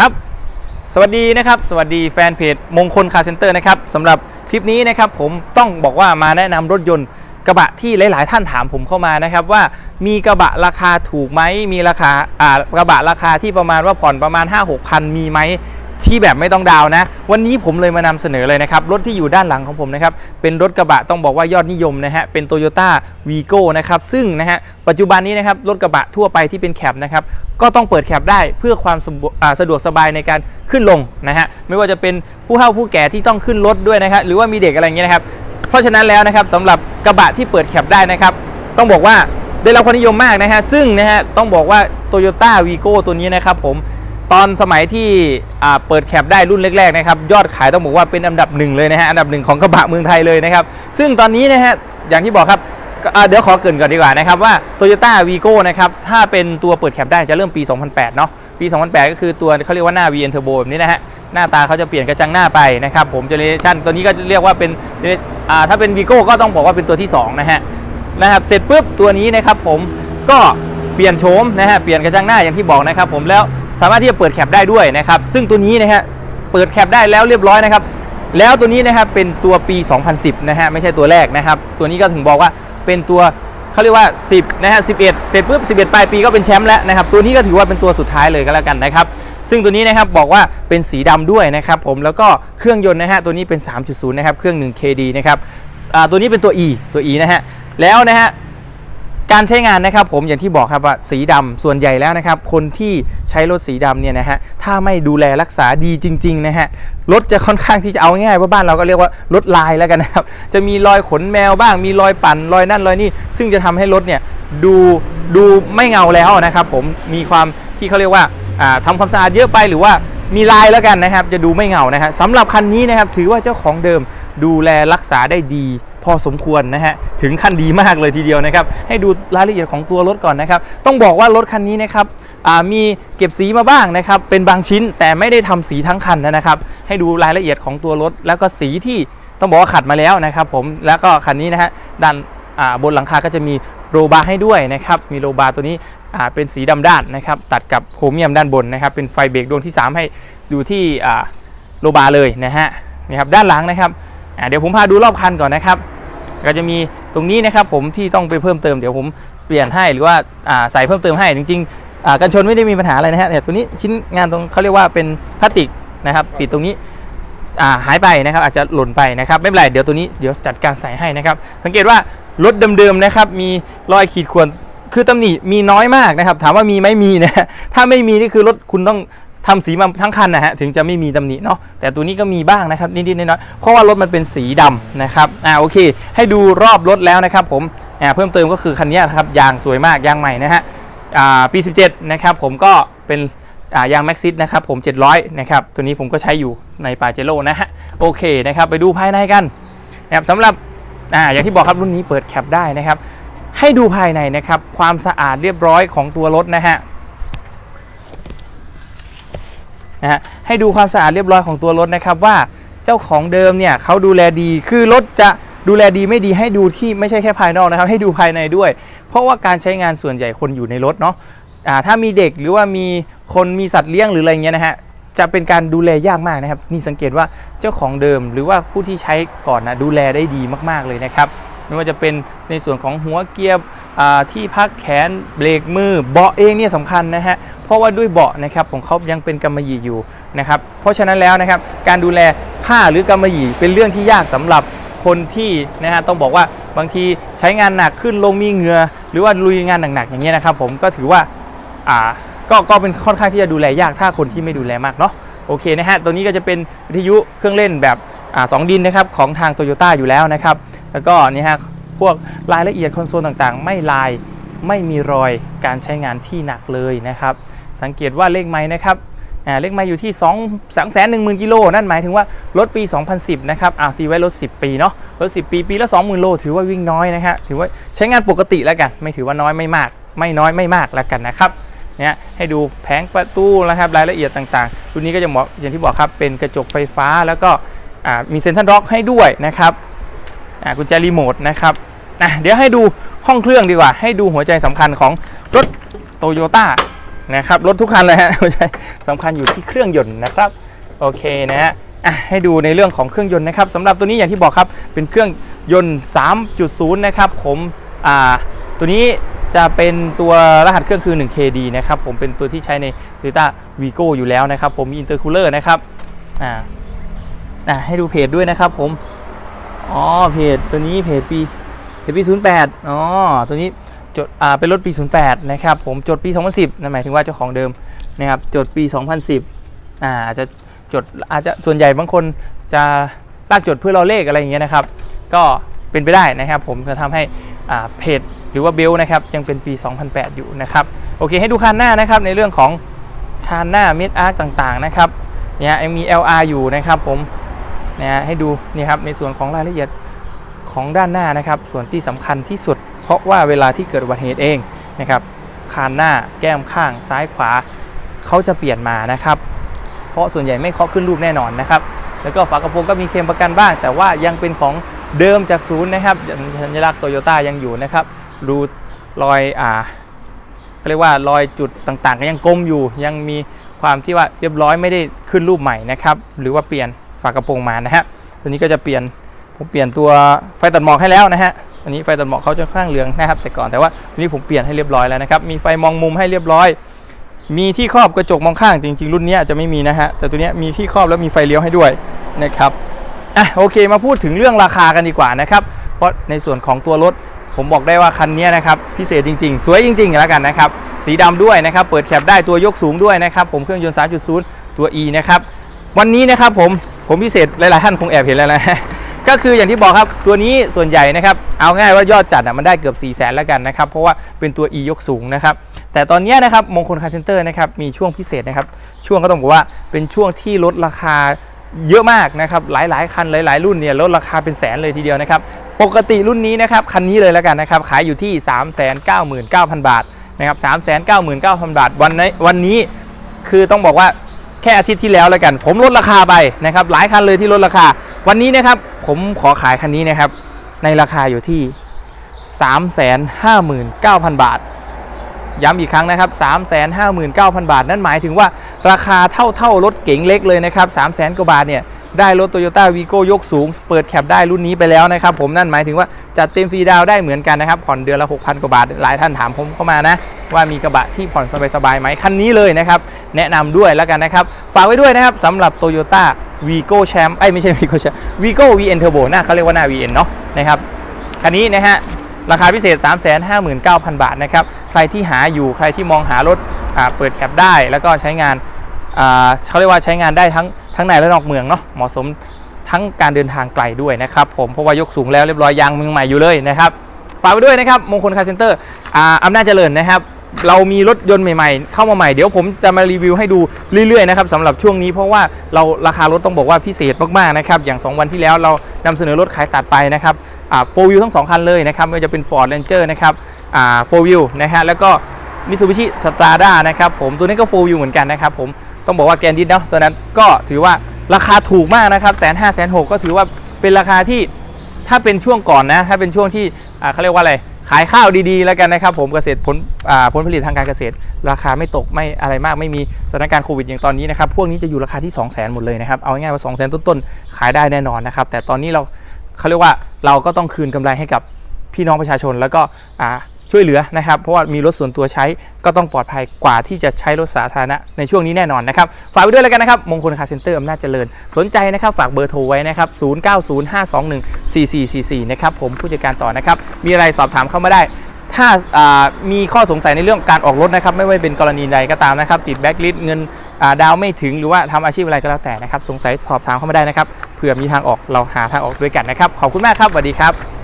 ครับสวัสดีนะครับ สวัสดีแฟนเพจมงคลคาร์เซ็นเตอร์นะครับสำหรับคลิปนี้นะครับผมต้องบอกว่ามาแนะนำรถยนต์กระบะที่หลาย ๆ ท่านถามผมเข้ามานะครับว่ามีกระบะราคาถูกไหมมีราคาอ่ากระบะราคาที่ประมาณว่าผ่อนประมาณ 5 6พันมีไหม ที่แบบไม่ต้องดาวนะ วันนี้ผมเลยมานำเสนอเลยนะครับ รถที่อยู่ด้านหลังของผมนะครับ เป็นรถกระบะต้องบอกว่ายอดนิยมนะฮะ เป็น Toyota v ีโก้นะครับ ซึ่งนะฮะ ปัจจุบันนี้นะครับ รถกระบะทั่วไปที่เป็นแคปนะครับ ก็ต้องเปิดแคปได้เพื่อความสะดวกสบายในการขึ้นลงนะฮะ ไม่ว่าจะเป็นผู้เฒ่าผู้แก่ที่ต้องขึ้นรถด้วยนะครับหรือว่ามีเด็กอะไรอย่างเงี้ยนะครับ เพราะฉะนั้นแล้วนะครับสำหรับกระบะที่เปิดแคปได้นะครับ ต้องบอกว่าได้รับความนิยมมากนะฮะ ซึ่งนะฮะต้องบอกว่า Toyota v ีโก้ตัวนี้นะครับผม ตอนสมัยที่เปิดแคปได้รุ่นแรกๆนะครับยอดขายต้องบอกว่าเป็นอันดับหนึ่งเลยนะฮะอันดับหนึ่งของกระบะเมืองไทยเลยนะครับซึ่งตอนนี้นะฮะอย่างที่บอกครับเดี๋ยวขอเกินก่อนดีกว่านะครับว่า Toyota v ีโก้นะครับถ้าเป็นตัวเปิดแคปได้จะเริ่มปี 2008 เนาะปี 2008 ก็คือตัวเขาเรียกว่าหน้า VN Turbo แบบนี้นะฮะหน้าตาเขาจะเปลี่ยนกระจังหน้าไปนะครับผมเจเนเรชันตัวนี้ก็เรียกว่าเป็นถ้าเป็น v ีโก้ก็ต้องบอกว่าเป็นตัวที่สองนะฮะนะครับเสร็จปุ๊บตัวนี้นะครับผมก็เปลี่ยนโฉมนะฮะเปลี่ยนกระจังหน้าอย่างที่บอกนะครับผมแล้ว สามารถที่จะเปิดแคปได้ด้วยนะครับ ซึ่งตัวนี้นะฮะเปิดแคปได้แล้วเรียบร้อยนะครับ แล้วตัวนี้นะครับเป็นตัวปี 2010 นะฮะไม่ใช่ตัวแรกนะครับ ตัวนี้ก็ถึงบอกว่าเป็นตัวเขาเรียกว่า 10 นะฮะ 11 เสร็จปุ๊บ 11 ปลายปีก็เป็นแชมป์แล้วนะครับ ตัวนี้ก็ถือว่าเป็นตัวสุดท้ายเลยก็แล้วกันนะครับ ซึ่งตัวนี้นะครับบอกว่าเป็นสีดำด้วยนะครับผม แล้วก็เครื่องยนต์นะฮะ ตัวนี้เป็น 3.0 นะครับ เครื่อง 1 KD นะครับอ่าตัวนี้เป็นตัว E ตัว E นะฮะ แล้วนะฮะ การใช้งานนะครับผมอย่างที่บอกครับว่าสีดำส่วนใหญ่แล้วนะครับ คนที่ใช้รถสีดำเนี่ยนะฮะถ้าไม่ดูแลรักษาดีจริงๆนะฮะรถจะค่อนข้างที่จะเอาง่ายๆว่าบ้านเราก็เรียกว่ารถลายแล้วกันนะครับจะมีรอยขนแมวบ้าง มีรอยปั่นรอยนั่นรอยนี่ซึ่งจะทำให้รถเนี่ยดูดูไม่เงาแล้วนะครับ ผมมีความที่เขาเรียกว่าอ่าทำความสะอาดเยอะไปหรือว่ามีลายแล้วกันนะครับ จะดูไม่เงานะฮะสำหรับคันนี้นะครับถือว่าเจ้าของเดิมดูแลรักษาได้ดี พอสมควรนะฮะถึงขั้นดีมากเลยทีเดียวนะครับ ให้ดูรายละเอียดของตัวรถก่อนนะครับ ต้องบอกว่ารถคันนี้นะครับมีเก็บสีมาบ้างนะครับ เป็นบางชิ้นแต่ไม่ได้ทำสีทั้งคันนะครับ ให้ดูรายละเอียดของตัวรถ แล้วก็สีที่ต้องบอกว่าขัดมาแล้วนะครับ ผมแล้วก็คันนี้นะฮะด้านบนหลังคาก็จะมีโรบาร์ให้ด้วยนะครับ มีโรบาร์ตัวนี้เป็นสีดำด้านนะครับ ตัดกับโครเมียมด้านบนนะครับ เป็นไฟเบรกดวงที่ 3 ให้ดูที่โรบาร์เลยนะฮะนี่ครับด้านหลังนะครับ เดี๋ยวผมพาดูรอบคันก่อนนะครับ ก็จะมีตรงนี้นะครับผมที่ต้องไปเพิ่มเติมเดี๋ยวผมเปลี่ยนให้หรือว่าาใส่เพิ่มเติมให้จริงๆกันชนไม่ได้มีปัญหาอะไรนะฮะแต่ตัวนี้ชิ้นงานตรงเขาเรียกว่าเป็นพลาสติกนะครับปิดตรงนี้หายไปนะครับอาจจะหล่นไปนะครับไม่เป็นไรเดี๋ยวตัวนี้เดี๋ยวจัดการใส่ให้นะครับ สังเกตว่ารถเดิมๆนะครับมีรอยขีดข่วนคือตำหนิมีน้อยมากนะครับ ถามว่ามีไหมมีนะถ้าไม่มีนี่คือรถคุณต้อง ทำสีมาทั้งคันนะฮะถึงจะไม่มีตำหนิเนาะแต่ตัวนี้ก็มีบ้างนะครับนิดๆน้อยๆเพราะว่ารถมันเป็นสีดำนะครับอ่าโอเค ให้ดูรอบรถแล้วนะครับผมอ่าเพิ่มเติมก็คือคันนี้นะครับยางสวยมากยางใหม่นะฮะอ่าปี 17 นะครับผมก็เป็นอ่ายางแม็กซิสนะครับผม 700 นะครับตัวนี้ผมก็ใช้อยู่ในปาเจโร่นะฮะโอเคนะครับไปดูภายในกันนะครับสำหรับอ่าอย่างที่บอกครับรุ่นนี้เปิดแคปได้นะครับให้ดูภายในนะครับความสะอาดเรียบร้อยของตัวรถนะฮะ นะฮะให้ดูความสะอาดเรียบร้อยของตัวรถนะครับว่าเจ้าของเดิมเนี่ยเขาดูแลดีคือรถจะดูแลดีไม่ดีให้ดูที่ไม่ใช่แค่ภายนอกนะครับ ให้ดูภายในด้วย เพราะว่าการใช้งานส่วนใหญ่คนอยู่ในรถเนาะอ่าถ้ามีเด็กหรือว่ามีคนมีสัตว์เลี้ยงหรืออะไรเงี้ยนะฮะจะเป็นการดูแลยากมากนะครับ นี่สังเกตว่าเจ้าของเดิมหรือว่าผู้ที่ใช้ก่อนนะดูแลได้ดีมาก ๆเลยนะครับ ไม่ว่าจะเป็นในส่วนของหัวเกียร์ที่พักแขนเบรกมือเบาะเองเนี่ยสำคัญนะฮะเพราะว่าด้วยเบาะนะครับของเขายังเป็นกำมะหยี่อยู่นะครับเพราะฉะนั้นแล้วนะครับการดูแลผ้าหรือกำมะหยี่เป็นเรื่องที่ยากสำหรับคนที่นะฮะต้องบอกว่าบางทีใช้งานหนักขึ้นลงมีเหงื่อหรือว่าลุยงานหนักๆอย่างเงี้ยนะครับผมก็ถือว่าอ่าก็ก็เป็นค่อนข้างที่จะดูแลยากถ้าคนที่ไม่ดูแลมากเนาะโอเคนะฮะตัวนี้ก็จะเป็นวิทยุเครื่องเล่นแบบอ่าสองดินนะครับของทางโตโยต้าอยู่แล้วนะครับ แล้วก็นี่ฮะพวกรายละเอียดคอนโซลต่างๆ ไม่ลายไม่มีรอยการใช้งานที่หนักเลยนะครับ สังเกตว่าเลขไม้นะครับเลขไม้อยู่ที่2 2 1 0 0 0กิโลนั่นหมายถึงว่ารถปี 2010 นะครับอ่าวตีไว้รถ 10 ปีเนาะรถ 10 ปี ปีละ 20,000 โล ถือว่าวิ่งน้อยนะฮะถือว่าใช้งานปกติแล้วกัน ไม่ถือว่าน้อยไม่มาก ไม่น้อยไม่มากแล้วกันนะครับเนี่ยให้ดูแผงประตูนะครับรายละเอียดต่างๆรุ่นนี้ก็จะเหมาะอย่างที่บอกครับเป็นกระจกไฟฟ้าแล้วก็มีเซ็นทรัลล็อกให้ด้วยนะครับ กุญแจรีโมทนะครับอะเดี๋ยวให้ดูห้องเครื่องดีกว่า ให้ดูหัวใจสำคัญของรถโตโยต้านะครับรถทุกคันเลยฮะไม่ใช่สำคัญอยู่ที่เครื่องยนต์นะครับโอเคนะฮะให้ดูในเรื่องของเครื่องยนต์นะครับสำหรับตัวนี้อย่างที่บอกครับเป็นเครื่องยนต์ 3.0 นะครับผมตัวนี้จะเป็นตัวรหัสเครื่องคือ 1KD นะครับผมเป็นตัวที่ใช้ใน Toyota Vigo อยู่แล้วนะครับ ผมมี intercooler นะครับให้ดูเพจด้วยนะครับผม อ๋อเพจตัวนี้เพจปีเพจปี 08อ๋อตัวนี้จดอ่าเป็นรถปี 08 นะครับผมจดปี 2010นั่นหมายถึงว่าเจ้าของเดิมนะครับจดปี 2010อ่าอาจจะจดอาจจะส่วนใหญ่บางคนจะลากจดเพื่อเราเลขอะไรอย่างเงี้ยนะครับ ก็เป็นไปได้นะครับผมจะทำให้อ่าเพจหรือว่าเบลนะครับยังเป็นปี 2008 อยู่นะครับโอเคให้ดูคันหน้านะครับในเรื่องของคานหน้ามิดอาร์ต่างๆนะครับเนี่ยยังมี LR อยู่นะครับผม นี่ยให้ดูนี่ครับในส่วนของรายละเอียดของด้านหน้านะครับ ส่วนที่สำคัญที่สุด เพราะว่าเวลาที่เกิดอุบัติเหตุเองนะครับคานหน้าแก้มข้างซ้ายขวาเขาจะเปลี่ยนมานะครับ เพราะส่วนใหญ่ไม่เคาะขึ้นรูปแน่นอนนะครับ แล้วก็ฝากระโปรงก็มีเคมประกันบ้าง แต่ว่ายังเป็นของเดิมจากศูนย์นะครับสัญลักษณ์โตโยต้ายังอยู่นะครับดูรอยอ่าเขาเรียกว่ารอยจุดต่างๆ ก็ยังกลมอยู่ ยังมีความที่ว่าเรียบร้อยไม่ได้ขึ้นรูปใหม่นะครับ หรือว่าเปลี่ยน ฝากระโปรงมานะฮะตัวนี้ก็จะเปลี่ยนผมเปลี่ยนตัวไฟตัดหมอกให้แล้วนะฮะอันนี้ไฟตัดหมอกเขาจะค่อนข้างเหลืองนะครับ แต่ก่อนแต่ว่าทีนี้ผมเปลี่ยนให้เรียบร้อยแล้วนะครับมีไฟมองมุมให้เรียบร้อย มีที่ครอบกระจกมองข้างจริง ๆ รุ่นนี้อาจจะไม่มีนะฮะแต่ตัวนี้มีที่ครอบแล้วมีไฟเลี้ยวให้ด้วยนะครับอะโอเคมาพูดถึงเรื่องราคากันดีกว่านะครับเพราะในส่วนของตัวรถผมบอกได้ว่าคันนี้นะครับพิเศษจริง ๆ สวยจริงๆแล้วกันนะครับสีดำด้วยนะครับเปิดแคปได้ตัวยกสูงด้วยนะครับผมเครื่องยนต์ 3.0 ตัว E นะครับวันนี้นะครับผม ผมพิเศษหลายๆท่านคงแอบเห็นแล้วนะก็คืออย่างที่บอกครับตัวนี้ส่วนใหญ่นะครับเอาง่ายว่ายอดจัดมันได้เกือบ 4 0 0แสนแล้วกันนะครับเพราะว่าเป็นตัว E ยกสูงนะครับแต่ตอนนี้นะครับมงคลคาร์เซนเตอร์นะครับมีช่วงพิเศษนะครับช่วงก็ต้องบอกว่าเป็นช่วงที่ลดราคาเยอะมากนะครับหลาย ๆ คันหลาย ๆ รุ่นเนี่ยลดราคาเป็นแสนเลยทีเดียวนะครับปกติรุ่นนี้นะครับคันนี้เลยแล้วกันนะครับขายอยู่ที่ 399,000 บาทนะครับ399,000 บาทวันนี้วันนี้คือต้องบอกว่า แค่อาทิตย์ที่แล้วแล้วกัน ผมลดราคาไปนะครับหลายคันเลยที่ลดราคา วันนี้นะครับผมขอขายคันนี้นะครับในราคาอยู่ที่ 359,000 บาท ย้ำอีกครั้งนะครับ 359,000 บาท นั่นหมายถึงว่าราคาเท่าเท่ารถเก๋งเล็กเลยนะครับ 300,000 กว่าบาทเนี่ยได้รถ Toyota Vigo ยกสูง เปิดแคปได้รุ่นนี้ไปแล้วนะครับ ผมนั่นหมายถึงว่าจัดเต็มฟรีดาวได้เหมือนกันนะครับ ผ่อนเดือนละ 6,000 กว่าบาท หลายท่านถามผมเข้ามานะ ว่ามีกระบะที่ผ่อนสบายๆไหมคันนี้เลยนะครับ แนะนำด้วยแล้วกันนะครับ ฝากไว้ด้วยนะครับสำหรับ Toyota Vigo Champ ไอ้ไม่ใช่ Vigo Champ Vigo VN Turbo หน้าเขาเรียกว่าหน้า VN เนาะนะครับคันนี้นะฮะราคาพิเศษ 359,000 บาทนะครับ ใครที่หาอยู่ใครที่มองหารถเปิดแคปได้แล้วก็ใช้งานเขาเรียกว่าใช้งานได้ทั้งทั้งในและนอกเมืองเนาะเหมาะสมทั้งการเดินทางไกลด้วยนะครับผมเพราะว่ายกสูงแล้วเรียบร้อยยางมือใหม่อยู่เลยนะครับฝากไว้ด้วยนะครับมงคลคาร์เซ็นเตอร์อำนาจเจริญนะครับ เรามีรถยนต์ใหม่ๆ เข้ามาใหม่เดี๋ยวผมจะมารีวิวให้ดูเรื่อยๆนะครับสำหรับช่วงนี้เพราะว่าเราราคารถต้องบอกว่าพิเศษมากๆนะครับอย่าง 2 วันที่แล้วเรานำเสนอรถขายตัดไปนะครับอ่าโฟวิวทั้ง 2 คันเลยนะครับไม่ว่าจะเป็น Ford Ranger นะครับอ่าโฟวิวนะฮะแล้วก็ Mitsubishi Strada นะครับผมตัวนี้ก็โฟวิวเหมือนกันนะครับผมต้องบอกว่าแกนดิสเนาะตัวนั้นก็ถือว่าราคาถูกมากนะครับแสนห้าแสนหกก็ถือว่าเป็นราคาที่ถ้าเป็นช่วงก่อนนะถ้าเป็นช่วงที่อ่าเขาเรียกว่าอะไร ขายข้าวดีๆ แล้วกันนะครับผมเกษตรผลผลผลิตทางการเกษตร ราคาไม่ตกไม่อะไรมากไม่มีสถานการณ์โควิดอย่างตอนนี้นะครับพวกนี้จะอยู่ราคาที่ 2 0 0 0 0 0หมดเลยนะครับเอาง่ายๆว่า2 0 0 0 0 0ต้นๆขายได้แน่นอนนะครับแต่ตอนนี้เราเขาเรียกว่าเราก็ต้องคืนกำไรให้กับพี่น้องประชาชนแล้วก็อ่า ช่วยเหลือนะครับ เพราะว่ามีรถส่วนตัวใช้ก็ต้องปลอดภัยกว่าที่จะใช้รถสาธารณะในช่วงนี้แน่นอนนะครับ ฝากไว้ด้วยแล้วกันนะครับ มงคลคาร์เซ็นเตอร์อำนาจเจริญ สนใจนะครับ ฝากเบอร์โทรไว้นะครับ 0905214444 นะครับ ผมผู้จัดการต่อนะครับ มีอะไรสอบถามเข้ามาได้ถ้าามีข้อสงสัยในเรื่องการออกรถนะครับ ไม่ว่าเป็นกรณีใดก็ตามนะครับ ติดแบ็กลิสต์เงินาดาวไม่ถึงหรือว่าทำอาชีพอะไรก็แล้วแต่นะครับ สงสัยสอบถามเข้ามาได้นะครับเผื่อมีทางออกเราหาทางออกด้วยกันนะครับ ขอบคุณมากครับสวัสดีครับ